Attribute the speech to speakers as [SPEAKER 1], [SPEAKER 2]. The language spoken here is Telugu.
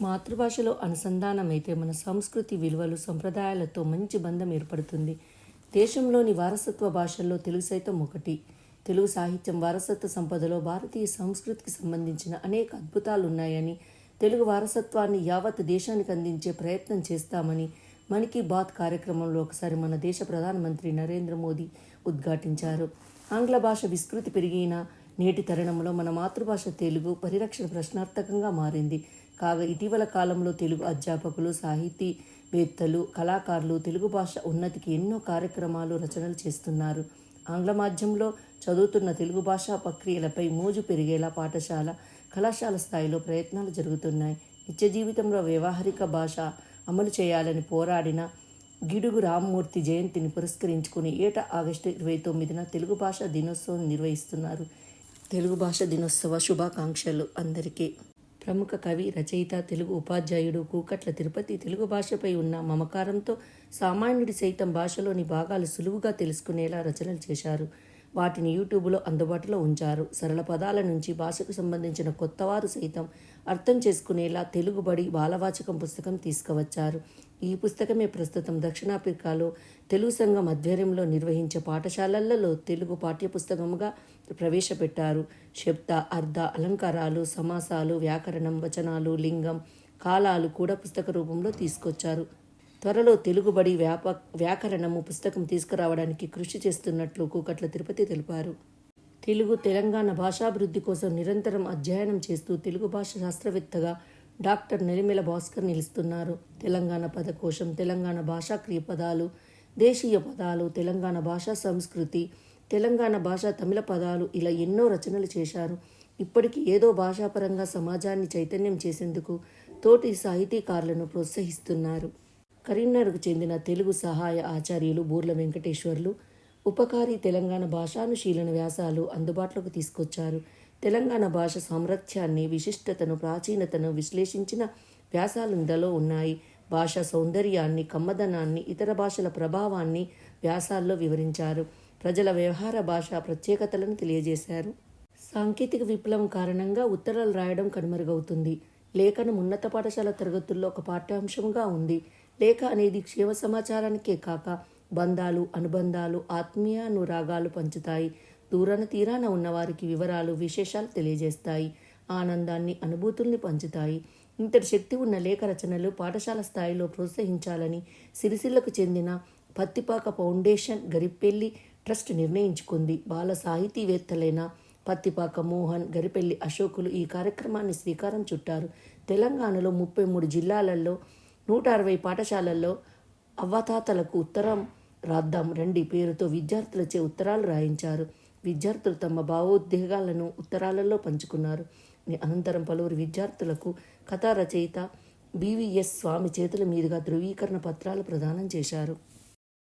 [SPEAKER 1] మాతృభాషలో అనుసంధానమైతే మన సంస్కృతి విలువలు సంప్రదాయాలతో మంచి బంధం ఏర్పడుతుంది. దేశంలోని వారసత్వ భాషల్లో తెలుగు సైతం ఒకటి. తెలుగు సాహిత్యం వారసత్వ సంపదలో భారతీయ సంస్కృతికి సంబంధించిన అనేక అద్భుతాలు ఉన్నాయని తెలుగు వారసత్వాన్ని యావత్ దేశానికి అందించే ప్రయత్నం చేస్తామని మన్ కీ బాత్ కార్యక్రమంలో ఒకసారి మన దేశ ప్రధానమంత్రి నరేంద్ర మోదీ ఉద్ఘాటించారు. ఆంగ్ల భాష విస్తృతి పెరిగిన నేటి తరుణంలో మన మాతృభాష తెలుగు పరిరక్షణ ప్రశ్నార్థకంగా మారింది. కాగా ఇటీవల కాలంలో తెలుగు అధ్యాపకులు సాహితీవేత్తలు కళాకారులు తెలుగు భాష ఉన్నతికి ఎన్నో కార్యక్రమాలు రచనలు చేస్తున్నారు. ఆంగ్ల మాధ్యమంలో చదువుతున్న తెలుగు భాషా ప్రక్రియలపై మోజు పెరిగేలా పాఠశాల కళాశాల స్థాయిలో ప్రయత్నాలు జరుగుతున్నాయి. నిత్య జీవితంలో వ్యవహారిక భాష అమలు చేయాలని పోరాడిన గిడుగు రామ్మూర్తి జయంతిని పురస్కరించుకుని ఏటా ఆగస్టు ఇరవై తొమ్మిదిన తెలుగు భాష దినోత్సవం నిర్వహిస్తున్నారు. తెలుగు భాష దినోత్సవ శుభాకాంక్షలు అందరికీ. ప్రముఖ కవి రచయిత తెలుగు ఉపాధ్యాయుడు కూకట్ల తిరుపతి తెలుగు భాషపై ఉన్న మమకారంతో సామాన్యుడి సైతం భాషలోని భాగాలు సులువుగా తెలుసుకునేలా రచనలు చేశారు. వాటిని యూట్యూబ్లో అందుబాటులో ఉంచారు. సరళ పదాల నుంచి భాషకు సంబంధించిన కొత్తవారు సైతం అర్థం చేసుకునేలా తెలుగుబడి బాలవాచకం పుస్తకం తీసుకువచ్చారు. ఈ పుస్తకమే ప్రస్తుతం దక్షిణాఫ్రికాలో తెలుగు సంఘం ఆధ్వర్యంలో నిర్వహించే పాఠశాలలలో తెలుగు పాఠ్యపుస్తకముగా ప్రవేశపెట్టారు. శబ్ద అర్ధ అలంకారాలు సమాసాలు వ్యాకరణం వచనాలు లింగం కాలాలు కూడా పుస్తక రూపంలో తీసుకొచ్చారు. త్వరలో తెలుగుబడి వ్యాప వ్యాకరణము పుస్తకం తీసుకురావడానికి కృషి చేస్తున్నట్లు కూకట్ల తిరుపతి తెలిపారు. తెలుగు తెలంగాణ భాషాభివృద్ధి కోసం నిరంతరం అధ్యయనం చేస్తూ తెలుగు భాష శాస్త్రవేత్తగా డాక్టర్ నెలిమెల భాస్కర్ నిలుస్తున్నారు. తెలంగాణ పదకోశం తెలంగాణ భాషా క్రియ పదాలు దేశీయ పదాలు తెలంగాణ భాషా సంస్కృతి తెలంగాణ భాష తమిళ పదాలు ఇలా ఎన్నో రచనలు చేశారు. ఇప్పటికీ ఏదో భాషాపరంగా సమాజాన్ని చైతన్యం చేసేందుకు తోటి సాహితీకారులను ప్రోత్సహిస్తున్నారు. కరీంనగర్కు చెందిన తెలుగు సహాయ ఆచార్యులు బూర్ల వెంకటేశ్వర్లు ఉపకారి తెలంగాణ భాషానుశీలన వ్యాసాలు అందుబాటులోకి తీసుకొచ్చారు. తెలంగాణ భాష సామర్థ్యాన్ని విశిష్టతను ప్రాచీనతను విశ్లేషించిన వ్యాసాలందలో ఉన్నాయి. భాష సౌందర్యాన్ని కమ్మదనాన్ని ఇతర భాషల ప్రభావాన్ని వ్యాసాల్లో వివరించారు. ప్రజల వ్యవహార భాష ప్రత్యేకతలను తెలియజేశారు. సాంకేతిక విప్లవం కారణంగా ఉత్తరాలు రాయడం కనుమరుగవుతుంది. లేఖనం ఉన్నత పాఠశాల తరగతుల్లో ఒక పాఠ్యాంశంగా ఉంది. లేఖ అనేది క్షేమ సమాచారానికే కాక బంధాలు అనుబంధాలు ఆత్మీయానురాగాలు పంచుతాయి. దూరాన తీరాన ఉన్నవారికి వివరాలు విశేషాలు తెలియజేస్తాయి. ఆనందాన్ని అనుభూతుల్ని పంచుతాయి. ఇంతటి శక్తి ఉన్న లేఖ రచనలు పాఠశాల స్థాయిలో ప్రోత్సహించాలని సిరిసిల్లకు చెందిన పత్తిపాక ఫౌండేషన్ గరిపెల్లి ట్రస్ట్ నిర్ణయించుకుంది. బాల సాహితీవేత్తలైన పత్తిపాక మోహన్ గరిపెల్లి అశోకులు ఈ కార్యక్రమాన్ని శ్రీకారం చుట్టారు. తెలంగాణలో ముప్పై మూడు జిల్లాలలో నూట అరవై పాఠశాలల్లో అవ్వతాతలకు ఉత్తరం రాద్దాం రండి పేరుతో విద్యార్థులచే ఉత్తరాలు రాయించారు. విద్యార్థులు తమ భావోద్వేగాలను ఉత్తరాలలో పంచుకున్నారు. అనంతరం పలువురు విద్యార్థులకు కథా రచయిత బీవీఎస్ స్వామి చేతుల మీదుగా ధృవీకరణ పత్రాలు ప్రదానం చేశారు.